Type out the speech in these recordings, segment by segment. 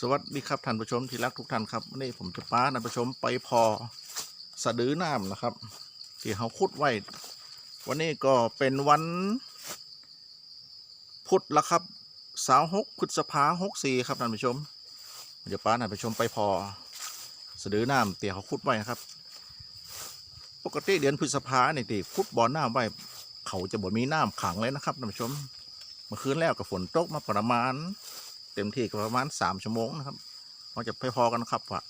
สวัสดีครับท่านผู้ชมที่รักทุกท่านครับวันนี้ผมจะป้าท่านผู้ชมไปพอสะดือน้ำนะครับ ที่เขาขุดไว้ วันนี้ก็เป็นวัน พุธละครับสาวหกพฤษภาหกสี่ครับท่านผู้ชมผมจะป้าท่านผู้ชมไปพอสะดือน้ำเตี่ยเขาขุดไว้นะครับ ปกติเดือนพฤษภาเนี่ยที่ขุดบ่อน้ำไว้เขาจะบ่มีน้ำขังเลยนะครับท่านผู้ชม เมื่อคืนแล้วกับฝนตกมาประมาณ เต็มที่ก็ประมาณสามชั่วโมงนะครับเราจะพอกันครับว่า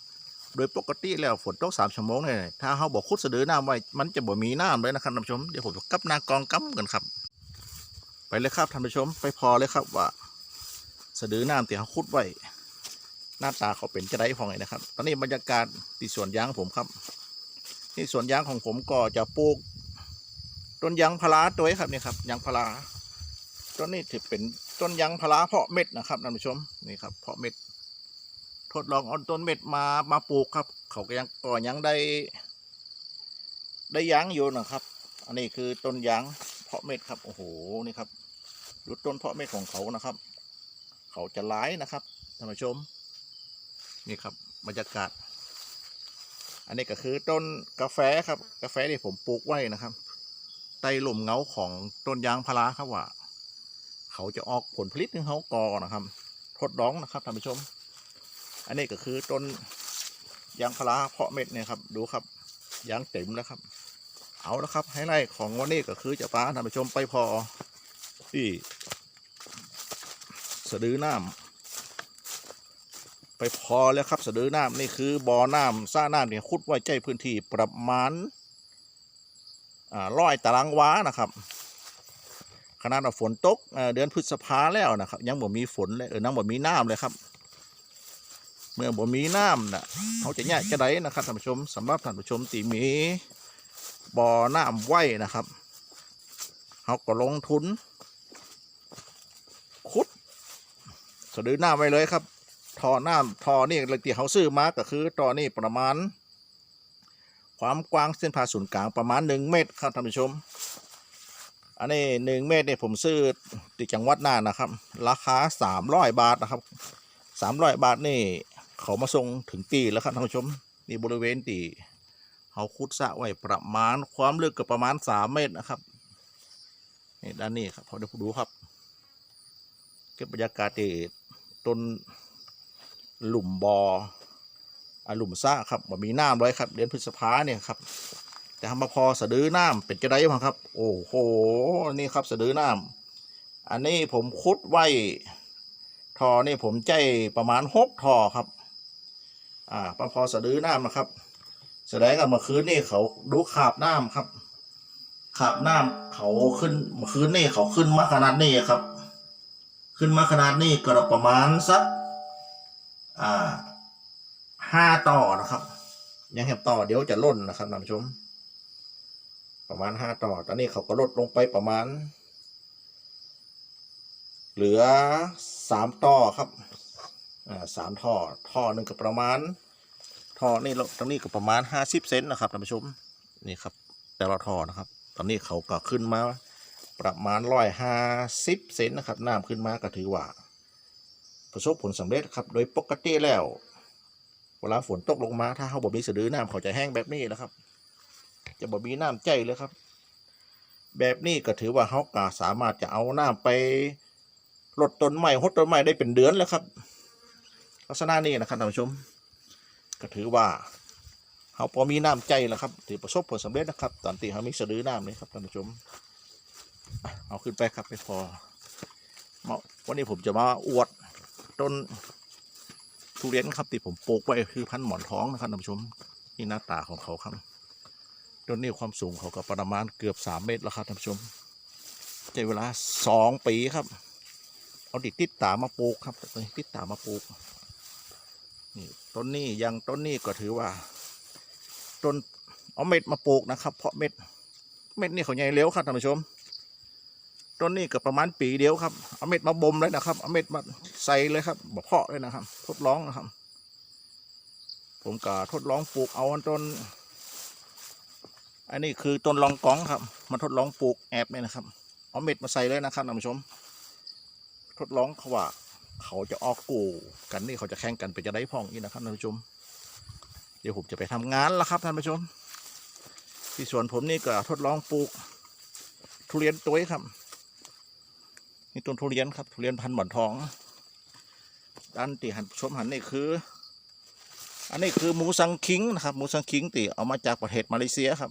โดยปกติแล้วฝนตกสามชั่วโมงเนี่ยถ้าเขาบอกคุดสะดือน้ำไว้มันจะบ่มีน้ำเลยนะครับท่านผู้ชมเดี๋ยวผมจะกับนากองกั้มกันครับ ไปเลยครับท่านผู้ชมไปพอเลยครับว่าสะดือน้ำที่เขาคุดไว้หน้าตาเขาเป็นจะได้พอไงนะครับ ตอนนี้บรรยากาศที่สวนยางผมครับที่สวนยางของผมก็จะปลูกต้นยางพาราตัวนี้ครับนี่ครับยางพาราต้นนี้ถือเป็น ต้นยางพาราเพาะเม็ดนะครับท่านผู้ชมนี่ครับเพาะเม็ด ทดลองเอาต้นเม็ดมามาปลูกครับ เขาก็ยังก่อยังได้ ได้ยางอยู่นะครับ อันนี้คือต้นยางเพาะเม็ดครับโอ้โหนี่ครับดูต้นเพาะเม็ดของเขานะครับ เขาจะร้ายนะครับท่านผู้ชม นี่ครับบรรยากาศ อันนี้ก็คือต้นกาแฟครับ กาแฟที่ผมปลูกไว้นะครับใต้ลมเงาของต้นยางพาราครับว่า เขาจะออกผลผลิตถึงเขากอนะครับ ทดลองนะครับท่านผู้ชม อันนี้ก็คือต้นยางพาราเพาะเม็ดเนี่ยครับ ดูครับยางเต็มแล้วครับ เอาแล้วครับไฮไลท์ของวันนี้ก็คือจะพาท่านผู้ชมไปพอที่สะดือน้ำไปพอแล้วครับสะดือน้ำนี่คือบ่อน้ำซ่าน้ำเนี่ยขุดไว้ใจพื้นที่ประมาณอ่าร้อยตารางวานะครับ ขนาดว่าฝนตกเดือนพฤษภาแล้วนะครับ ยังบ่มีฝนเลยเออยังบ่มีน้ำเลยครับ เมื่อบ่มีน้ำนะเขาจะแยกจะได้นะครับท่านผู้ชมสำหรับท่านผู้ชมที่มีบ่อน้ำไว้นะครับเขาก็ลงทุนขุดสะดือน้ำไว้เลยครับท่อน้ำท่อนี่เลยที่เขาซื้อมาก็คือท่อนี่ประมาณ ความกว้างเส้นผ่าศูนย์กลางประมาณหนึ่งเมตรครับท่านผู้ชม อันนี้หนึ่งเมตรเนี่ยผมซื้อที่จังหวัดน่านนะครับ ราคาสามร้อยบาทนะครับสามร้อยบาทนี่เขามาส่งถึงตีแล้วครับท่านผู้ชมนี่บริเวณตีเขาคุดสะไว้ประมาณความลึกก็ประมาณสามเมตรนะครับนี่ด้านนี้ครับพอเดี๋ยวดูครับเก็บบรรยากาศที่ต้นหลุมบออาหลุมซ่าครับมีน้ำเลยครับเดือนพฤษภาเนี่ยครับ แต่ทำมาพอสะดือน้ำเป็นจะได้บ้างครับ โอ้โหนี่ครับสะดือน้ำอันนี้ผมคุดไว้ทอนี่ผมใจประมาณหกทอครับ อ่าปพอสะดือน้ำนะครับ แสดงกับเมื่อคืนนี่เขาดูขาบน้ำครับ ขาบน้ำเขาขึ้นเมื่อคืนนี่เขาขึ้นมาขนาดนี้ครับ ขึ้นมาขนาดนี้ก็ประมาณสักอ่าห้าต่อนะครับ ยังแหบต่อเดี๋ยวจะล่นนะครับท่านผู้ชม ประมาณห้าต่อ ตอนนี้เขาก็ลดลงไปประมาณ เหลือสามต่อครับอ่าสามท่อ ท่อหนึ่งก็ประมาณ ท่อนี่ลตรงนี้ก็ประมาณห้าสิบเซนนะครับท่านผู้ชม นี่ครับ แต่ละท่อนะครับ ตอนนี้เขาก็ขึ้นมาประมาณร้อยห้าสิบเซนนะครับ น้ำขึ้นมาก็ถือว่า ประสบผลสำเร็จครับ โดยปกติแล้ว เวลาฝนตกลงมาถ้าเขาบ่มีสะดือน้ำเขาจะแห้งแบบนี้นะครับ จะบ่มีน้ำใจเลยครับ แบบนี้ก็ถือว่าเขากาสามารถจะเอาน้ำไปลดต้นไม้หดต้นไม้ได้เป็นเดือนแล้วครับ ลักษณะนี้นะครับท่านผู้ชม ก็ถือว่าเขาพอมีน้ำใจแล้วครับถือประสบผลสำเร็จนะครับ ตอนที่เขามีสะดือน้ำนี่ครับท่านผู้ชมเอาขึ้นไปครับไปพอวันนี้ผมจะมาอวดต้นทุเรียนครับที่ผมปลูกไว้คือพันหมอนท้องนะครับท่านผู้ชมนี่หน้าตาของเขาครับ ต้นนี้ความสูงเขาก็ประมาณเกือบสามเมตรแล้วครับท่านผู้ชมใช้เวลาสองปีครับ เอาดิติดตามมาปลูกครับติดตามมาปลูกนี่ต้นนี้ยังต้นนี้ก็ถือว่าต้นเอาเม็ดมาปลูกนะครับ เพราะเม็ดเม็ดนี่เขาใหญ่เร็วครับท่านผู้ชมต้นนี้ก็ประมาณปีเดียวครับ เอาเม็ดมาบ่มเลยนะครับเอาเม็ดมาใส่เลยครับบ่เพาะเลยนะครับ ทดลองนะครับ ผมก็ทดลองปลูกเอาต้น อันนี้คือต้นลองกองครับ มาทดลองปลูกแอบเนี่ยนะครับ เอาเม็ดมาใส่เลยนะครับท่านผู้ชม ทดลองเขาว่า เขาจะออกกูกันนี่เขาจะแข่งกันไปจะได้พ่องอีกนะครับท่านผู้ชม เดี๋ยวผมจะไปทำงานแล้วครับท่านผู้ชม ที่สวนผมนี่ก็ทดลองปลูก ทุเรียนตัวครับ นี่ต้นทุเรียนครับทุเรียนพันธุ์หมอนทองด้านตีหันชมหันนี่คือ อันนี้คือหมูสังคิงนะครับหมูสังคิงตีเอามาจากประเทศมาเลเซียครับ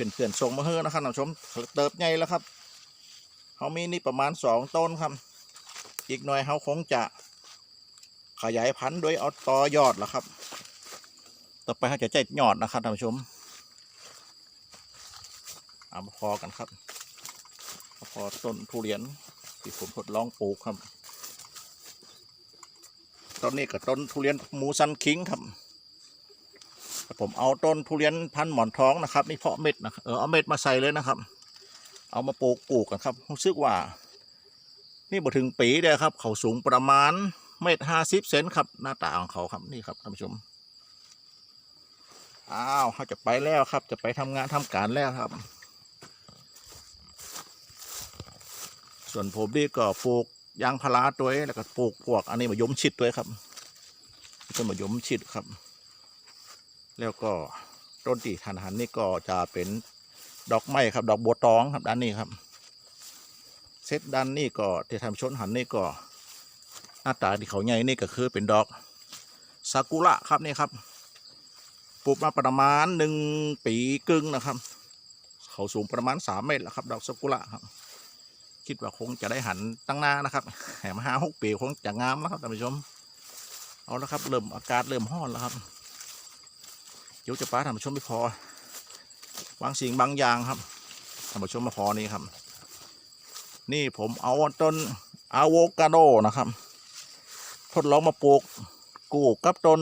เพื่อนๆส่งมาเฮ้นะครับท่านผู้ชมเติบใหญ่แล้วครับเขามีนี่ประมาณสองต้นครับ อีกหน่อยเขาคงจะขยายพันธุ์โดยเอาต่อยอดแล้วครับ ต่อไปเขาจะใจยอดนะครับท่านผู้ชมเอามาพอกันครับพอต้นทุเรียนที่ผมทดลองปลูกครับ ต้นนี้กับต้นทุเรียนหมูซันคิงครับ ผมเอาต้นทุเรียนพันหมอนท้องนะครับนี่เพาะเม็ดนะเออเอาเม็ดมาใส่เลยนะครับ เอามาปลูกปลูกกันครับรู้สึกว่า นี่บ่ถึงปีเดียครับ เขาสูงประมาณเมตรห้าสิบเซนครับ หน้าตาของเขาครับนี่ครับท่านผู้ชมอ้าวเขาจะไปแล้วครับ จะไปทำงานทำการแล้วครับ ส่วนผมนี่ก็ปลูกยางพาราตัวแล้วก็ปลูกพวก อันนี้มายมชิดตัวครับต้นมายมชิดครับ แล้วก็ต้นตีทันหันนี่ก็จะเป็นดอกไม้ครับ ดอกบัวตองครับด้านนี้ครับ เซตด้านนี้ก็ที่ทำชนหันนี่ก็หน้าตาที่เขาใหญ่นี่ก็คือเป็นดอกซากุระครับนี่ครับปลูกมาประมาณหนึ่งปีกึ่งนะครับ เขาสูงประมาณสามเมตรแล้วครับ ดอกซากุระครับ คิดว่าคงจะได้หันตั้งหน้านะครับแหมห้าหกปีคงจะงามแล้วครับท่านผู้ชม เอาละครับเริ่มอากาศเริ่มห้อนแล้วครับ ยวจะป้าท่าชมไม่พอวางสิ่งบางอย่างครับท่าชมมาพอนี่ครับ นี่ผมเอาต้นอะโวคาโดนะครับ ทดลองมาปลูกกูกับต้น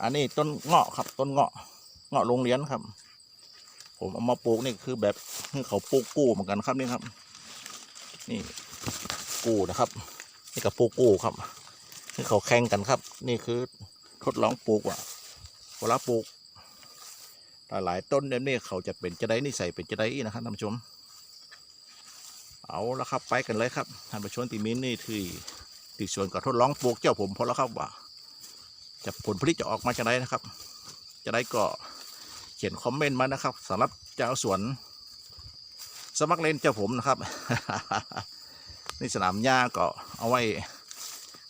อันนี้ต้นเงาะครับ ต้นเงาะ เงาะโรงเรียนครับ ผมเอามาปลูกนี่คือแบบเขาปลูกกู้เหมือนกันครับนี่ครับ นี่กู้นะครับ นี่กับปลูกกู้ครับนี่เขาแข่งกันครับ นี่คือทดลองปลูกว่า เวลาปลูกหลายต้นเนี่ยนี่เขาจะเป็นจะได้นิสัยเป็นจะได้นะครับท่านผู้ชม เอาละครับไปกันเลยครับท่านผู้ชมตีมินนี่ที่ที่วนก็ทดลองปลูกเจ้าผมพอแล้วครับว่าจะผลผลิตจะออกมาจะได้นะครับ จะได้ก็เขียนคอมเมนต์มานะครับสำหรับเจ้าสวน สมัครเล่นเจ้าผมนะครับนี่สนามหญ้าก็เอาไว้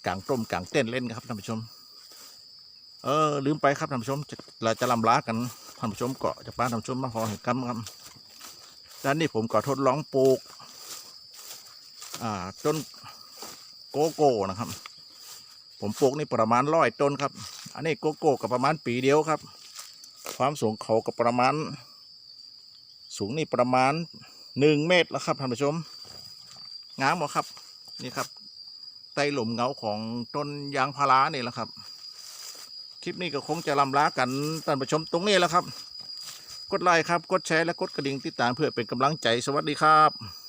กางต้มกางเต้นเล่นครับท่านผู้ชม เออลืมไปครับท่านผู้ชมเราจะลำลากันท่านผู้ชมเกาะจะป้าท่านผู้ชมมาพอเห็นกันครับด้านนี้ผมก็ทดลองปลูกอ่าต้นโกโก้นะครับ ผมปลูกนี่ประมาณร้อยต้นครับ อันนี้โกโก้กับประมาณปีเดียวครับ ความสูงเขากับประมาณ สูงนี่ประมาณหนึ่งเมตรแล้วครับท่านผู้ชมงามหมดครับนี่ครับใต้หลุมเงาของต้นยางพารานี่แหละครับ คลิปนี้ก็คงจะลำลากันท่านผู้ชมตรงนี้แล้วครับ กดไลค์ครับ กดแชร์และกดกระดิ่งติดตามเพื่อเป็นกำลังใจสวัสดีครับ